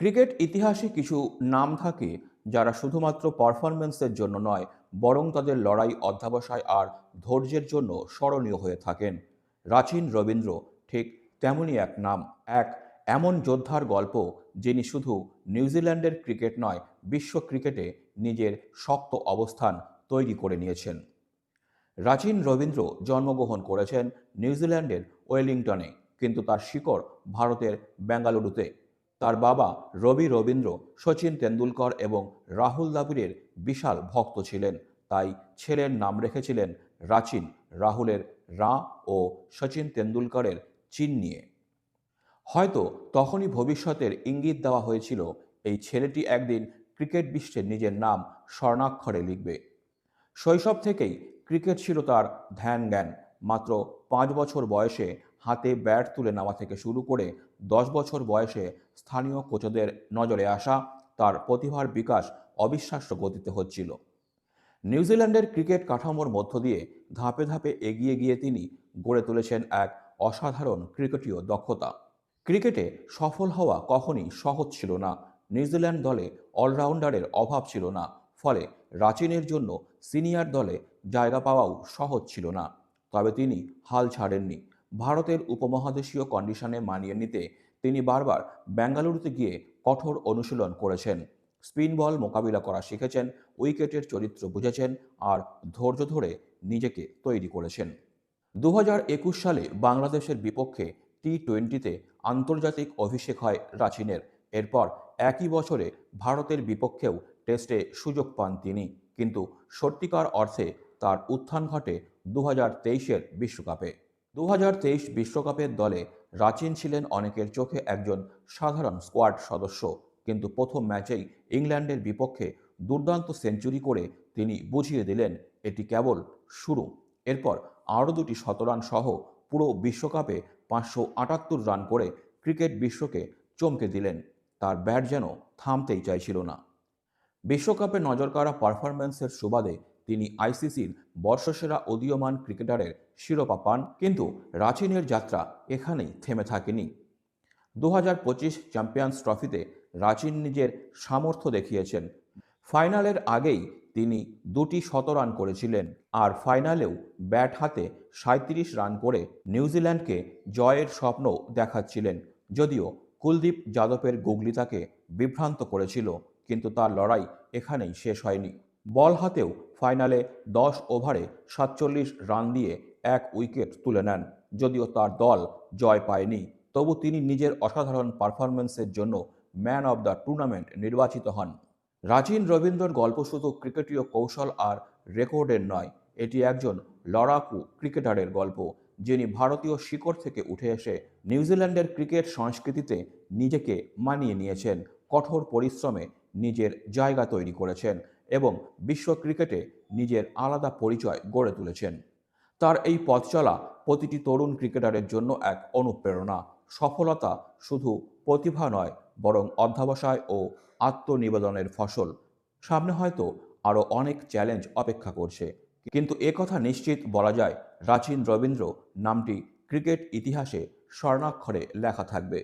Cricket ইতিহাসে কিছু নাম থাকে যারা শুধুমাত্র পারফরমেন্সের জন্য নয়, বরং তাদের লড়াই অধ্যাবসায় আর ধৈর্যের জন্য স্মরণীয় হয়ে থাকেন। রাচিন রবীন্দ্র ঠিক তেমনই এক নাম, এক এমন যোদ্ধার গল্প যিনি শুধু নিউজিল্যান্ডের ক্রিকেট নয়, বিশ্ব ক্রিকেটে নিজের শক্ত অবস্থান তৈরি করে নিয়েছেন। রাচিন রবীন্দ্র জন্মগ্রহণ করেছেন নিউজিল্যান্ডের ওয়েলিংটনে, কিন্তু তার শিকড় ভারতের বেঙ্গালুরুতে। তার বাবা রবি রবীন্দ্র, সচিন তেন্ডুলকর এবং রাহুল দ্রাবিড়ের বিশাল ভক্ত ছিলেন। তাই ছেলের নাম রেখেছিলেন রাচিন, রাহুলের রা ও সচিন তেন্ডুলকরের চিন নিয়ে। হয়তো তখনই ভবিষ্যতের ইঙ্গিত দেওয়া হয়েছিল, এই ছেলেটি একদিন ক্রিকেট বিশ্বে নিজের নাম স্বর্ণাক্ষরে লিখবে। শৈশব থেকেই ক্রিকেট ছিল তার ধ্যান জ্ঞান মাত্র পাঁচ বছর বয়সে হাতে ব্যাট তুলে নেওয়া থেকে শুরু করে দশ বছর বয়সে স্থানীয় কোচদের নজরে আসা তার প্রতিভার বিকাশ অবিশ্বাস্য গতিতে হচ্ছিল। নিউজিল্যান্ডের ক্রিকেট কাঠামোর মধ্য দিয়ে ধাপে ধাপে এগিয়ে গিয়ে তিনি গড়ে তুলেছেন এক অসাধারণ ক্রিকেটীয় দক্ষতা। ক্রিকেটে সফল হওয়া কখনই সহজ ছিল না নিউজিল্যান্ড দলে অলরাউন্ডারের অভাব ছিল না, ফলে রাচিনের জন্য সিনিয়র দলে জায়গা পাওয়াও সহজ ছিল না, তবে তিনি হাল ছাড়েননি। ভারতের উপমহাদেশীয় কন্ডিশনে মানিয়ে নিতে তিনি বারবার বেঙ্গালুরুতে গিয়ে কঠোর অনুশীলন করেছেন। স্পিন বল মোকাবিলা করা শিখেছেন, উইকেটের চরিত্র বুঝেছেন আর ধৈর্য ধরে নিজেকে তৈরি করেছেন। দু সালে বাংলাদেশের বিপক্ষে টি টোয়েন্টিতে আন্তর্জাতিক অভিষেক হয় রাচিনের। এরপর একই বছরে ভারতের বিপক্ষেও টেস্টে সুযোগ পান তিনি। কিন্তু সত্যিকার অর্থে তার উত্থান ঘটে দু হাজার বিশ্বকাপে। দু বিশ্বকাপের দলে রাচিন ছিলেন অনেকের চোখে একজন সাধারণ স্কোয়াড সদস্য, কিন্তু প্রথম ম্যাচেই ইংল্যান্ডের বিপক্ষে দুর্দান্ত সেঞ্চুরি করে তিনি বুঝিয়ে দিলেন, এটি কেবল শুরু। এরপর আরও দুটি শতরান সহ পুরো বিশ্বকাপে পাঁচশো আটাত্তর রান করে ক্রিকেট বিশ্বকে চমকে দিলেন। তার ব্যাট যেন থামতেই চাইছিল না। বিশ্বকাপে নজরকাড়া পারফরম্যান্সের সুবাদে তিনি আইসিসির বর্ষসেরা উদীয়মান ক্রিকেটারের শিরোপা পান, কিন্তু রাচিনের যাত্রা এখানেই থেমে থাকেনি। দু হাজার পঁচিশ চ্যাম্পিয়ন্স ট্রফিতে রাচিন নিজের সামর্থ্য দেখিয়েছেন। ফাইনালের আগেই তিনি দুটি শতরান করেছিলেন আর ফাইনালেও ব্যাট হাতে সাঁত্রিশ রান করে নিউজিল্যান্ডকে জয়ের স্বপ্ন দেখাচ্ছিলেন, যদিও কুলদীপ যাদবের গুগলি তাকে বিভ্রান্ত করেছিল, কিন্তু তার লড়াই এখানেই শেষ হয়নি। বল হাতেও ফাইনালে দশ ওভারে সাতচল্লিশ রান দিয়ে এক উইকেট তুলে নেন। যদিও তার দল জয় পায়নি, তবু তিনি নিজের অসাধারণ পারফরমেন্সের জন্য ম্যান অব দ্য টুর্নামেন্ট নির্বাচিত হন। রাচিন রবীন্দ্রর গল্প শুধু ক্রিকেটীয় কৌশল আর রেকর্ডের নয়, এটি একজন লড়াকু ক্রিকেটারের গল্প, যিনি ভারতীয় শিকড় থেকে উঠে এসে নিউজিল্যান্ডের ক্রিকেট সংস্কৃতিতে নিজেকে মানিয়ে নিয়েছেন। কঠোর পরিশ্রমে নিজের জায়গা তৈরি করেছেন এবং বিশ্ব ক্রিকেটে নিজের আলাদা পরিচয় গড়ে তুলেছেন। তার এই পথ চলা প্রতিটি তরুণ ক্রিকেটারের জন্য এক অনুপ্রেরণা, সফলতা শুধু প্রতিভা নয়, বরং অধ্যাবসায় ও আত্মনিবেদনের ফসল। সামনে হয়তো আরও অনেক চ্যালেঞ্জ অপেক্ষা করছে, কিন্তু কথা নিশ্চিত বলা যায়, রাচিন রবীন্দ্র নামটি ক্রিকেট ইতিহাসে স্বর্ণাক্ষরে লেখা থাকবে।